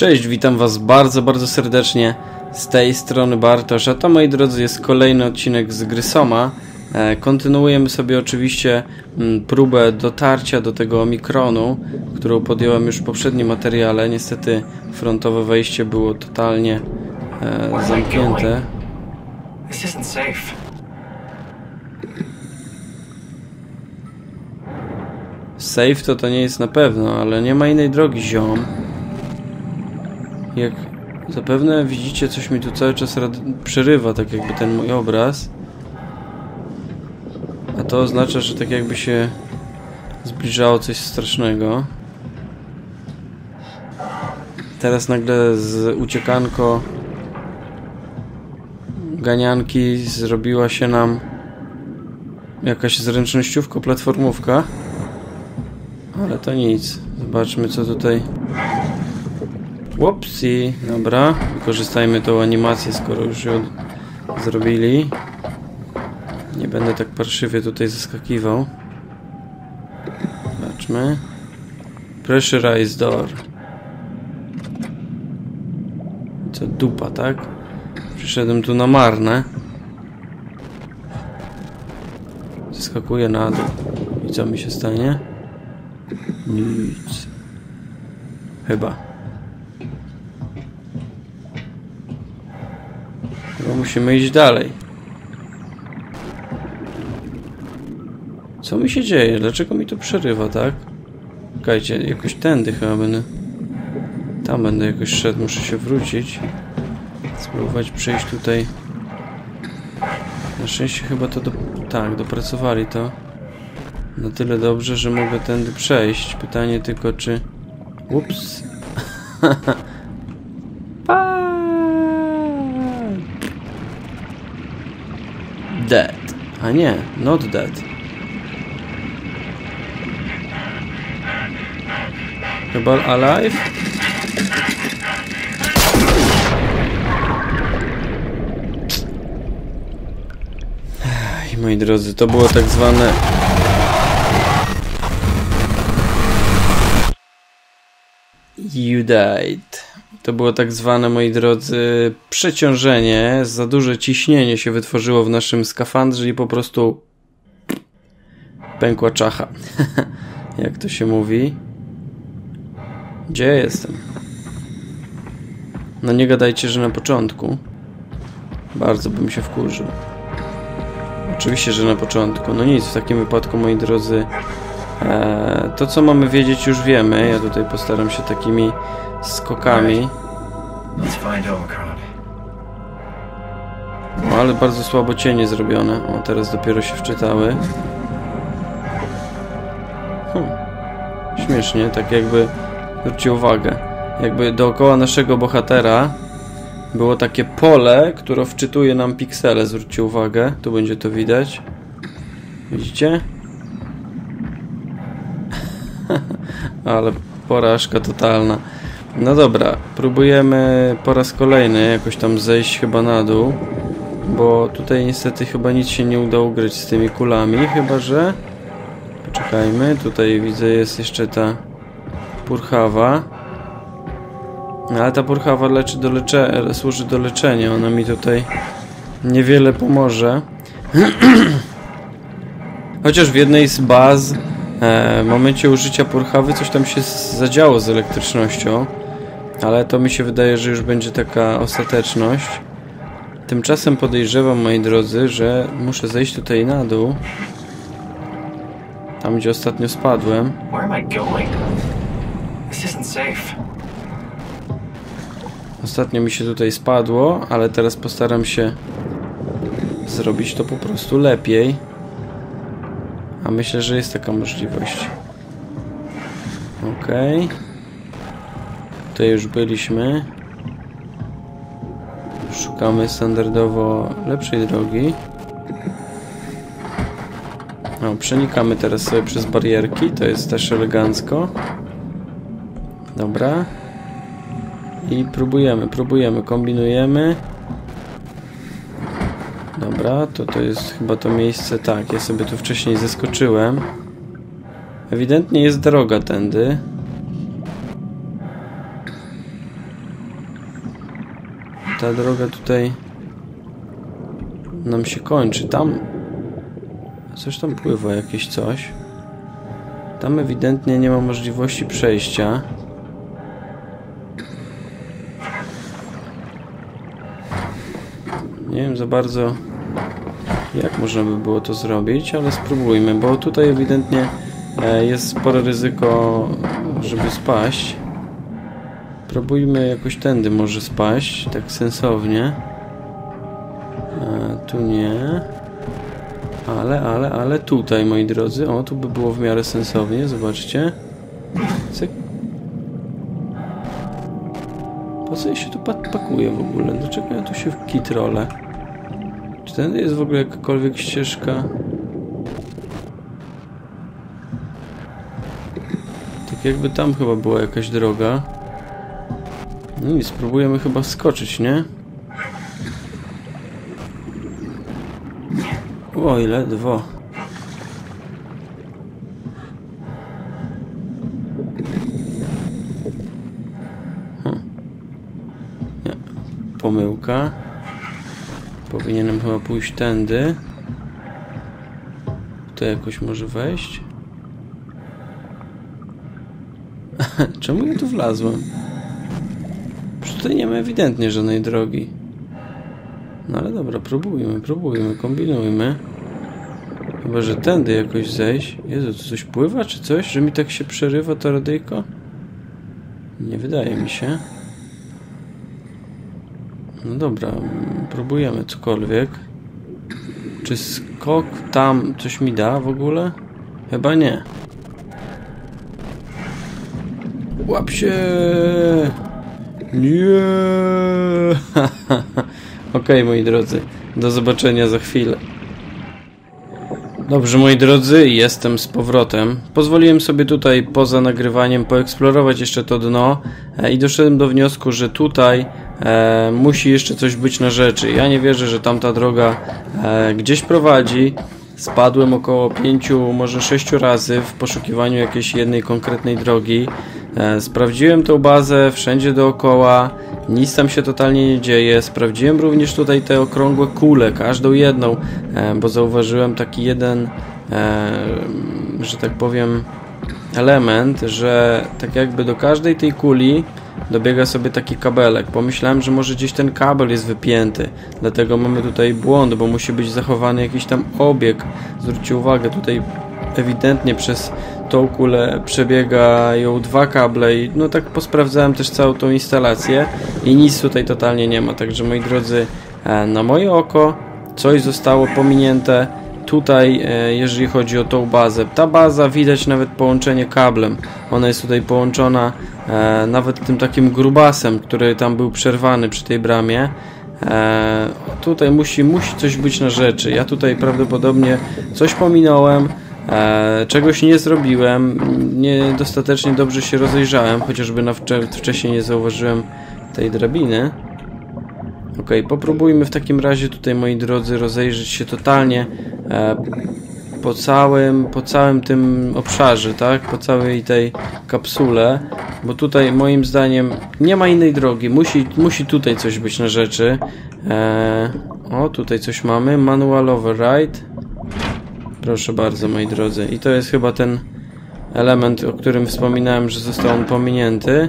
Cześć, witam was bardzo, bardzo serdecznie z tej strony Bartosz, a to moi drodzy jest kolejny odcinek z gry Soma. E, kontynuujemy sobie oczywiście mm, próbę dotarcia do tego Omikronu, którą podjąłem już w poprzednim materiale. Niestety frontowe wejście było totalnie e, zamknięte. Safe to to nie jest na pewno, ale nie ma innej drogi, ziom. Jak zapewne widzicie, coś mi tu cały czas przerywa, tak jakby ten mój obraz. A to oznacza, że tak jakby się zbliżało coś strasznego. Teraz nagle z uciekanko ganianki zrobiła się nam jakaś zręcznościówko, platformówka. Ale to nic. Zobaczmy co tutaj. Łopsi. Dobra. Wykorzystajmy tą animację, skoro już ją zrobili. Nie będę tak parszywie tutaj zaskakiwał. Zobaczmy. Pressurized door. Co dupa, tak? Przyszedłem tu na marne. Zeskakuję na dół. I co mi się stanie? Nic. Chyba. Musimy iść dalej. Co mi się dzieje? Dlaczego mi to przerywa, tak? Czekajcie, jakoś tędy chyba będę... Tam będę jakoś szedł, muszę się wrócić. Spróbować przejść tutaj. Na szczęście chyba to do... Tak, dopracowali to na tyle dobrze, że mogę tędy przejść. Pytanie tylko, czy... Ups. dead. A nie, not dead. Chyba alive? Ej, moi drodzy, to było tak zwane You died. To było tak zwane, moi drodzy, przeciążenie, za duże ciśnienie się wytworzyło w naszym skafandrze i po prostu pękła czacha. Jak to się mówi? Gdzie jestem? No nie gadajcie, że na początku. Bardzo bym się wkurzył. Oczywiście, że na początku. No nic, w takim wypadku, moi drodzy, to, co mamy wiedzieć, już wiemy. Ja tutaj postaram się takimi skokami. O, ale bardzo słabo cienie zrobione. O, teraz dopiero się wczytały. Hmm. Śmiesznie, tak jakby... Zwróćcie uwagę. Jakby dookoła naszego bohatera było takie pole, które wczytuje nam piksele. Zwróćcie uwagę. Tu będzie to widać. Widzicie? Ale porażka totalna. No dobra, próbujemy po raz kolejny jakoś tam zejść chyba na dół. Bo tutaj niestety chyba nic się nie udało grać z tymi kulami, chyba że... Poczekajmy, tutaj widzę jest jeszcze ta purchawa. No, ale ta purchawa leczy do lecze... służy do leczenia, ona mi tutaj niewiele pomoże. Chociaż w jednej z baz w momencie użycia purchawy coś tam się zadziało z elektrycznością, ale to mi się wydaje, że już będzie taka ostateczność. Tymczasem podejrzewam, moi drodzy, że muszę zejść tutaj na dół. Tam, gdzie ostatnio spadłem. Ostatnio mi się tutaj spadło, ale teraz postaram się zrobić to po prostu lepiej. Myślę, że jest taka możliwość. Okej. Okay. Tutaj już byliśmy. Szukamy standardowo lepszej drogi. O, przenikamy teraz sobie przez barierki, to jest też elegancko. Dobra. I próbujemy, próbujemy, kombinujemy. Dobra, to to jest chyba to miejsce, tak, ja sobie tu wcześniej zeskoczyłem. Ewidentnie jest droga tędy. ta droga tutaj nam się kończy. Tam coś tam pływa, jakieś coś. Tam ewidentnie nie ma możliwości przejścia. Nie wiem za bardzo jak można by było to zrobić, ale spróbujmy, bo tutaj ewidentnie e, jest spore ryzyko, żeby spaść. Próbujmy jakoś tędy może spaść, tak sensownie. E, tu nie. Ale, ale, ale tutaj, moi drodzy. O, tu by było w miarę sensownie, zobaczcie. Cyk. Po co się tu pakuję w ogóle? Dlaczego ja tu się w kitrole? Czy tędy jest w ogóle jakakolwiek ścieżka? Tak jakby tam chyba była jakaś droga. No i spróbujemy chyba skoczyć, nie? Oj, ledwo. Hm. Chyba pójść tędy. Tu jakoś może wejść? Czemu ja tu wlazłem? Przecież tutaj nie ma ewidentnie żadnej drogi. No ale dobra, próbujmy, próbujmy, kombinujmy. Chyba, że tędy jakoś zejść. Jezu, to coś pływa czy coś? Że mi tak się przerywa to radyjko? Nie wydaje mi się. No dobra, próbujemy cokolwiek. Czy skok tam coś mi da w ogóle? Chyba nie. Łap się! Nie! Okej, okay, moi drodzy. Do zobaczenia za chwilę. Dobrze, moi drodzy, jestem z powrotem. Pozwoliłem sobie tutaj poza nagrywaniem poeksplorować jeszcze to dno e, i doszedłem do wniosku, że tutaj e, musi jeszcze coś być na rzeczy. Ja nie wierzę, że tamta droga e, gdzieś prowadzi. Spadłem około pięciu, może sześciu razy w poszukiwaniu jakiejś jednej konkretnej drogi. E, sprawdziłem tą bazę wszędzie dookoła, nic tam się totalnie nie dzieje. Sprawdziłem również tutaj te okrągłe kule, każdą jedną, e, bo zauważyłem taki jeden, e, że tak powiem, element, że tak jakby do każdej tej kuli dobiega sobie taki kabelek. Pomyślałem, że może gdzieś ten kabel jest wypięty, dlatego mamy tutaj błąd, bo musi być zachowany jakiś tam obieg. Zwróćcie uwagę, tutaj ewidentnie przez tą kulę przebiegają dwa kable i no tak posprawdzałem też całą tą instalację i nic tutaj totalnie nie ma, także moi drodzy, e, na moje oko coś zostało pominięte tutaj, e, jeżeli chodzi o tą bazę. Ta baza, widać nawet połączenie kablem. Ona jest tutaj połączona e, nawet tym takim grubasem, który tam był przerwany przy tej bramie. Tutaj musi, musi coś być na rzeczy. Ja tutaj prawdopodobnie coś pominąłem. E, czegoś nie zrobiłem, niedostatecznie dobrze się rozejrzałem, chociażby na wcze wcześniej nie zauważyłem tej drabiny. Ok, popróbujmy w takim razie tutaj, moi drodzy, rozejrzeć się totalnie e, po całym, po całym tym obszarze, tak? Po całej tej kapsule, bo tutaj moim zdaniem nie ma innej drogi, musi, musi tutaj coś być na rzeczy. E, o, tutaj coś mamy, manual override. Proszę bardzo, moi drodzy. I to jest chyba ten element, o którym wspominałem, że został on pominięty.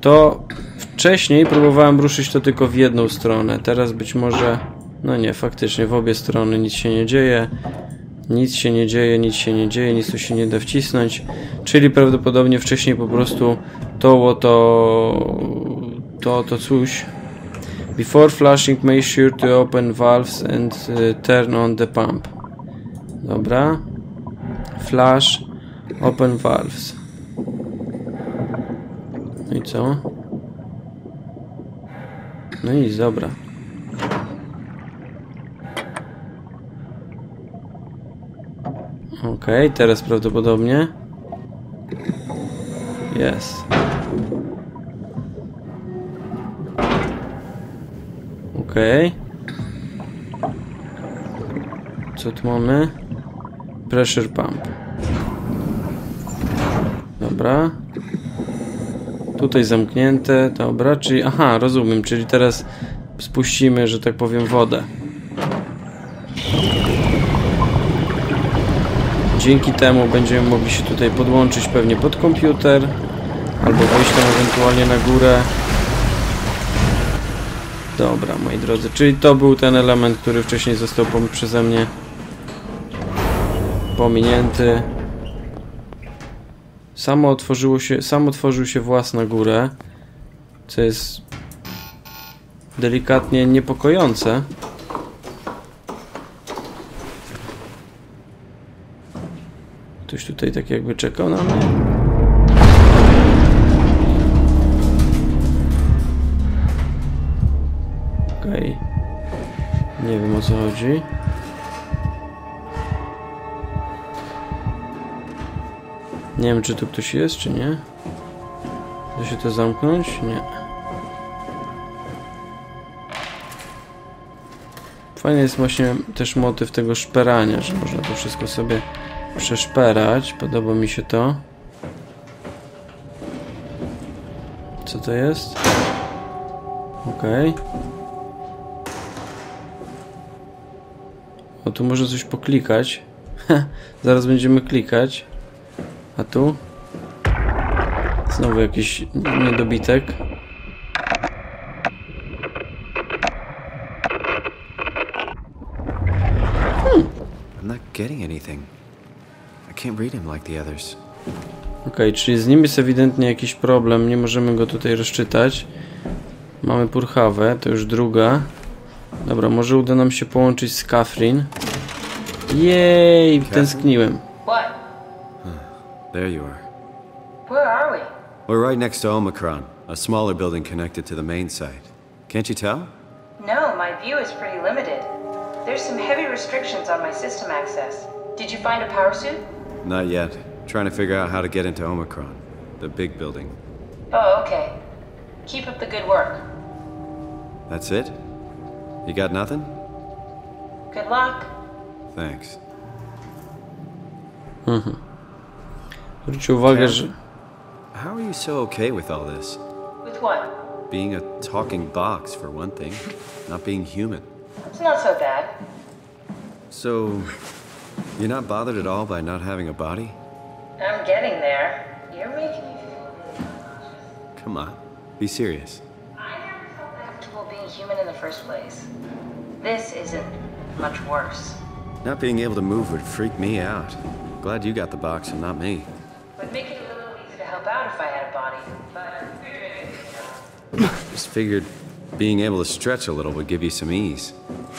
To wcześniej próbowałem ruszyć to tylko w jedną stronę. Teraz być może... No nie, faktycznie w obie strony nic się nie dzieje. Nic się nie dzieje, nic się nie dzieje, nic tu się nie da wcisnąć. Czyli prawdopodobnie wcześniej po prostu to to to to coś Before flushing make sure to open valves and uh, turn on the pump. Dobra. Flash. Open valves. No i co? No nic, dobra. Ok, teraz prawdopodobnie. Jest. Ok. Co tu mamy? Pressure pump. Dobra. Tutaj zamknięte, dobra, czyli, aha, rozumiem, czyli teraz spuścimy, że tak powiem, wodę. Dzięki temu będziemy mogli się tutaj podłączyć pewnie pod komputer albo wejść tam ewentualnie na górę. Dobra, moi drodzy, czyli to był ten element, który wcześniej został przeze mnie pominięty. Samo otworzyło się, sam otworzył się włas na górę, co jest delikatnie niepokojące. Ktoś tutaj tak jakby czekał na mnie. Okej. Nie wiem o co chodzi. Nie wiem czy tu ktoś jest, czy nie. Da się to zamknąć? Nie. Fajny jest właśnie też motyw tego szperania, że można to wszystko sobie przeszperać. Podoba mi się to. Co to jest? Okej. O, tu może coś poklikać. Zaraz będziemy klikać. A tu? Znowu jakiś niedobitek. I'm not getting anything. I can't read him like the others. Okej, czyli z nim jest ewidentnie jakiś problem, nie możemy go tutaj rozczytać. Mamy purchawę, to już druga. Dobra, może uda nam się połączyć z Catherine. Jej, tęskniłem. What? There you are. Where are we? We're right next to Omicron, a smaller building connected to the main site. Can't you tell? No, my view is pretty limited. There's some heavy restrictions on my system access. Did you find a power suit? Not yet. Trying to figure out how to get into Omicron, the big building. Oh, okay. Keep up the good work. That's it? You got nothing? Good luck. Thanks. Mm-hmm. Zwróćcie uwagę, że... How are you so okay with all this? With what? Being a talking box, for one thing. Not being human. It's not so bad. So, you're not bothered at all by not having a body? I'm getting there. You're making me feel really. Come on. Be serious. I never felt comfortable being human in the first place. This isn't much worse. Not being able to move would freak me out. Glad you got the box and not me. Would make it a little easier to help out if I had a body, but. Just figured being able to stretch a little would give you some ease.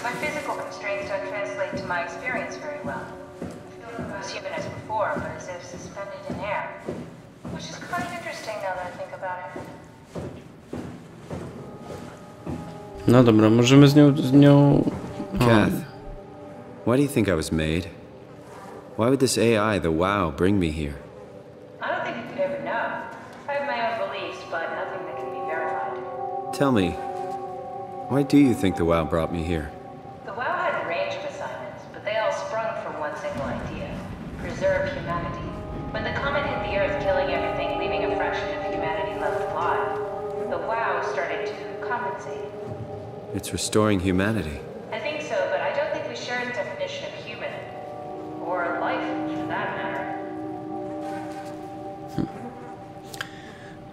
My physical constraints don't translate to my experience very well. I feel as human as before, but as if suspended in air. Which is kind of interesting now that I think about it. No dobra, możemy z nią... Z nią... O, Kath, why do you think I was made? Why would this AI, the WoW, bring me here? Tell me, why do you think the WoW brought me here? The WoW had a range of assignments, but they all sprung from one single idea preserve humanity. When the comet hit the Earth, killing everything, leaving a fraction of humanity left alive, the WoW started to compensate. It's restoring humanity.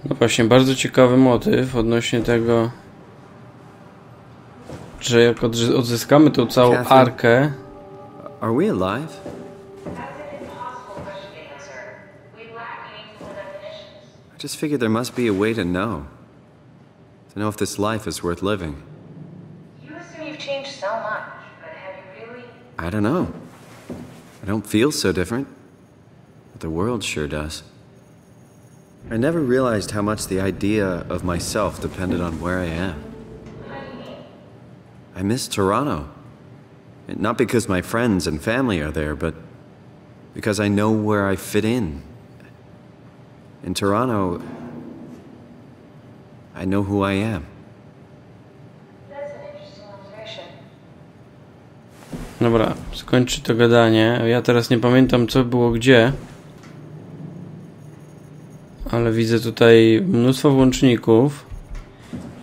No właśnie, bardzo ciekawy motyw odnośnie tego, że jak odzy- odzyskamy tą całą Catherine. arkę, Are we alive? I just figured there must be a way to know. To know if this life is worth living. You assume you've changed so much, but have you really? I don't know. I don't feel so different. But the world sure does. I never realized how much the idea of myself depended on where I am. I miss Toronto. Not because my friends and family are there, but because I know where I fit in. In Toronto, I know who I am. That's an. Dobra, skończy to gadanie. Ja teraz nie pamiętam co było gdzie. Ale widzę tutaj mnóstwo włączników.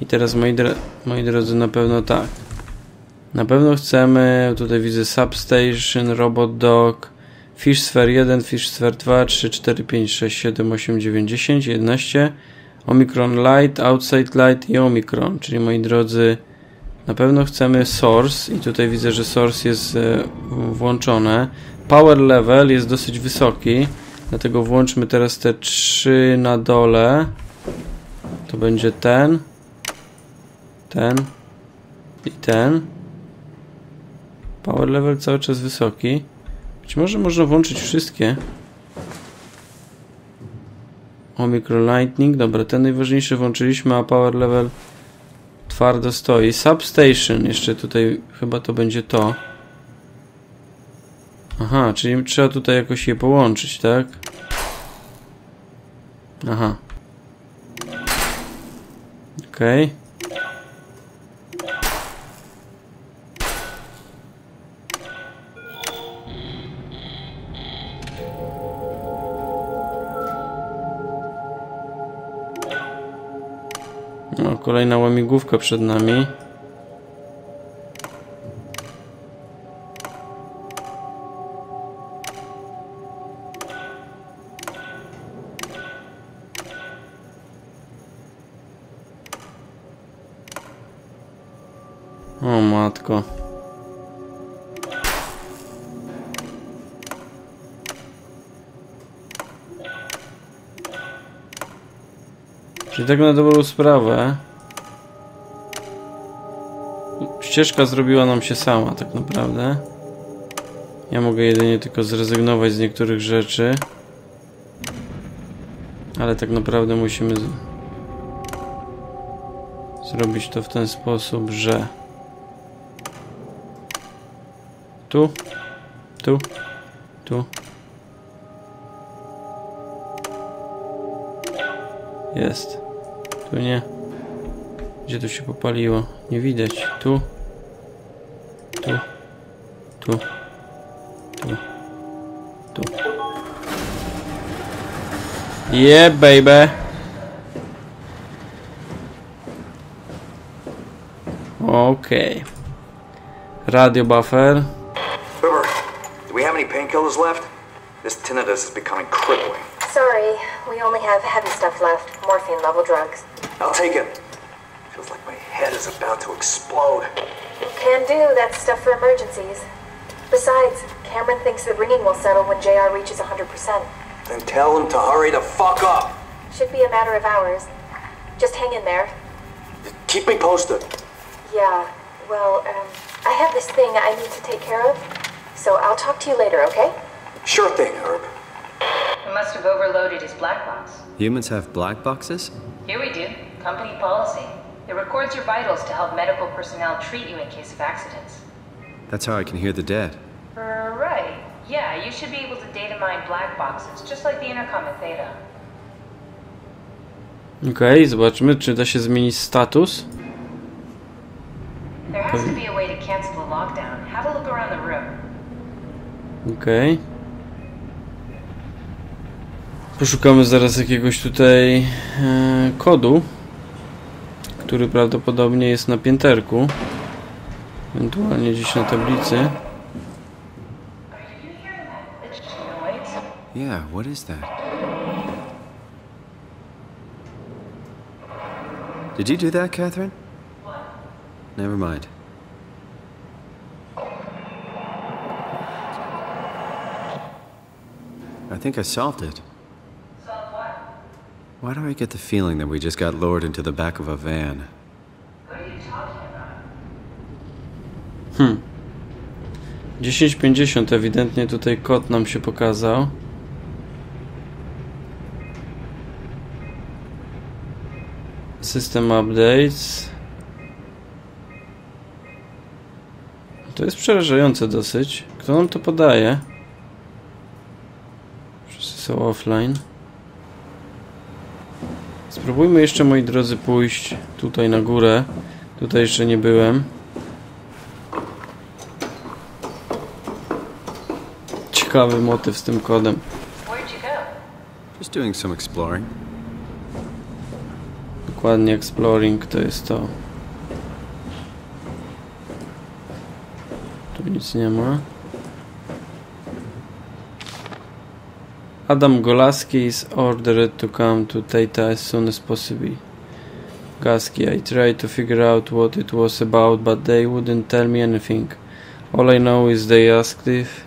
I teraz moi, dro moi drodzy, na pewno tak. Na pewno chcemy, tutaj widzę Substation, Robot Dog, Fish Sphere 1, Fish Sphere 2, 3, 4, 5, 6, 7, 8, 9, 10, 11, Omicron Light, Outside Light i Omicron, czyli moi drodzy, na pewno chcemy Source i tutaj widzę, że Source jest e, włączone. Power level jest dosyć wysoki, dlatego włączmy teraz te trzy na dole. To będzie ten, ten i ten. Power level cały czas wysoki. Być może można włączyć wszystkie. O, micro lightning. Dobra, ten najważniejszy włączyliśmy, a power level twardo stoi. Substation. Jeszcze tutaj chyba to będzie to. Aha, czyli trzeba tutaj jakoś je połączyć, tak? Aha. Okej. Okay. Kolejna łamigłówka przed nami. Czyli tak na dobrą sprawę ścieżka zrobiła nam się sama tak naprawdę. Ja mogę jedynie tylko zrezygnować z niektórych rzeczy. Ale tak naprawdę musimy zrobić to w ten sposób, że tu, tu, tu. Jest. Tu nie. Gdzie to się popaliło? Nie widać. Tu. Tu. Tu. Tu. Tu. Yeah, baby. Okay. Radio buffer. Uber, do we have any painkillers left? This tinnitus is becoming crippling. Sorry, we only have heavy stuff left. Morphine level drugs. I'll take it. Feels like my head is about to explode. Can do, that's stuff for emergencies. Besides, Cameron thinks the ringing will settle when JR reaches 100%. Then tell him to hurry the fuck up. Should be a matter of hours. Just hang in there. Keep me posted. Yeah, well, um, I have this thing I need to take care of, so I'll talk to you later, okay? Sure thing, Herb. We must have overloaded his black box. Humans have black boxes? Here we do. Company policy. It records your vitals to help medical personnel treat you in case of accidents. That's how I can hear the dead. Right. Yeah, you should be able to data mine black boxes, just like the intercom at Theta. Okej, okay, zobaczmy, czy da się zmienić status. There has to be a way to cancel the lockdown. Have a look around the room. Okej. Okay. Poszukamy zaraz jakiegoś tutaj e, kodu, który prawdopodobnie jest na pięterku. Ewentualnie gdzieś na tablicy. Yeah, what is that? Did you do that, Catherine? Never mind. I think I solved it. Why do I get the feeling that we just got lowered into the back of a van? Hmm. 1050 ewidentnie tutaj kod nam się pokazał. System updates. To jest przerażające dosyć. Kto nam to podaje? Wszyscy są offline. Spróbujmy jeszcze, moi drodzy, pójść tutaj na górę. Tutaj jeszcze nie byłem. Ciekawy motyw z tym kodem. Just doing some exploring. Dokładnie, exploring to jest to. Tu nic nie ma. Adam Golaski is ordered to come to Tata as soon as possible. Gaski, I tried to figure out what it was about, but they wouldn't tell me anything. All I know is they asked if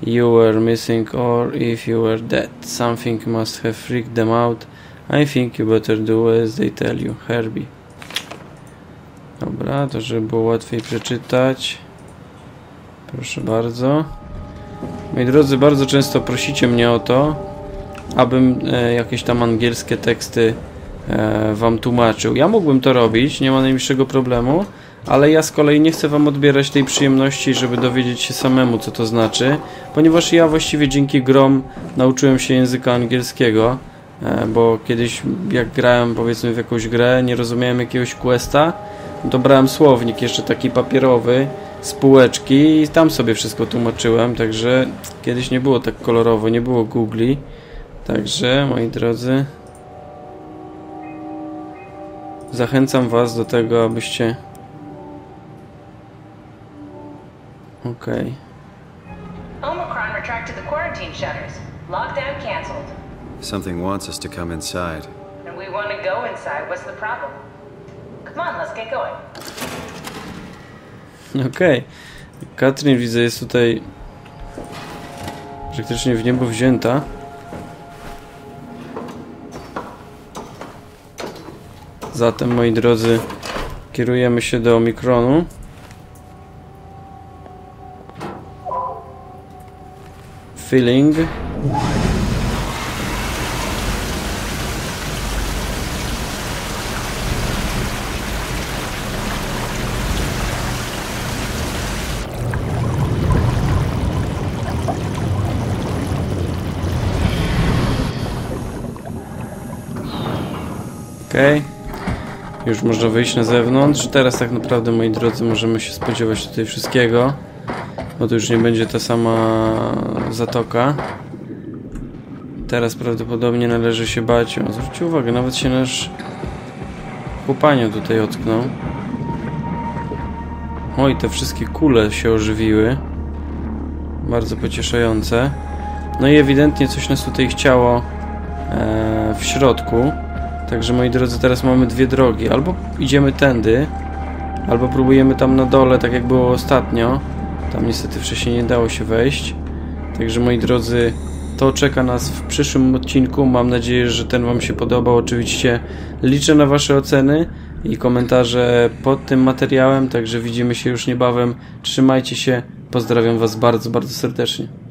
you were missing or if you were dead. Something must have freaked them out. I think you better do as they tell you. Herbie. Dobra, to żeby było łatwiej przeczytać. Proszę bardzo. Moi drodzy, bardzo często prosicie mnie o to, abym e, jakieś tam angielskie teksty e, wam tłumaczył. Ja mógłbym to robić, nie ma najmniejszego problemu, ale ja z kolei nie chcę wam odbierać tej przyjemności, żeby dowiedzieć się samemu, co to znaczy, ponieważ ja właściwie dzięki grom nauczyłem się języka angielskiego, e, bo kiedyś jak grałem powiedzmy w jakąś grę, nie rozumiałem jakiegoś questa, to brałem słownik jeszcze taki papierowy, spółeczki i tam sobie wszystko tłumaczyłem, także kiedyś nie było tak kolorowo, nie było googli. Także, moi drodzy, zachęcam was do tego, abyście Okej. Omicron retracted the quarantine shutters. Lockdown canceled. Something wants us to come inside. And we want to go inside. What's the problem? Come on, let's get going. Okej. Katrin widzę jest tutaj praktycznie w niebo wzięta. Zatem, moi drodzy, kierujemy się do Omikronu. Feeling. Okej. Już można wyjść na zewnątrz. Teraz tak naprawdę, moi drodzy, możemy się spodziewać tutaj wszystkiego. Bo to już nie będzie ta sama zatoka. Teraz prawdopodobnie należy się bać. O, zwróćcie uwagę, nawet się nasz chłopanio tutaj ocknął. Oj, te wszystkie kule się ożywiły. Bardzo pocieszające. No i ewidentnie coś nas tutaj chciało e, w środku. Także moi drodzy, teraz mamy dwie drogi. Albo idziemy tędy, albo próbujemy tam na dole, tak jak było ostatnio. Tam niestety wcześniej nie dało się wejść. Także moi drodzy, to czeka nas w przyszłym odcinku. Mam nadzieję, że ten Wam się podobał. Oczywiście liczę na Wasze oceny i komentarze pod tym materiałem. Także widzimy się już niebawem. Trzymajcie się. Pozdrawiam Was bardzo, bardzo serdecznie.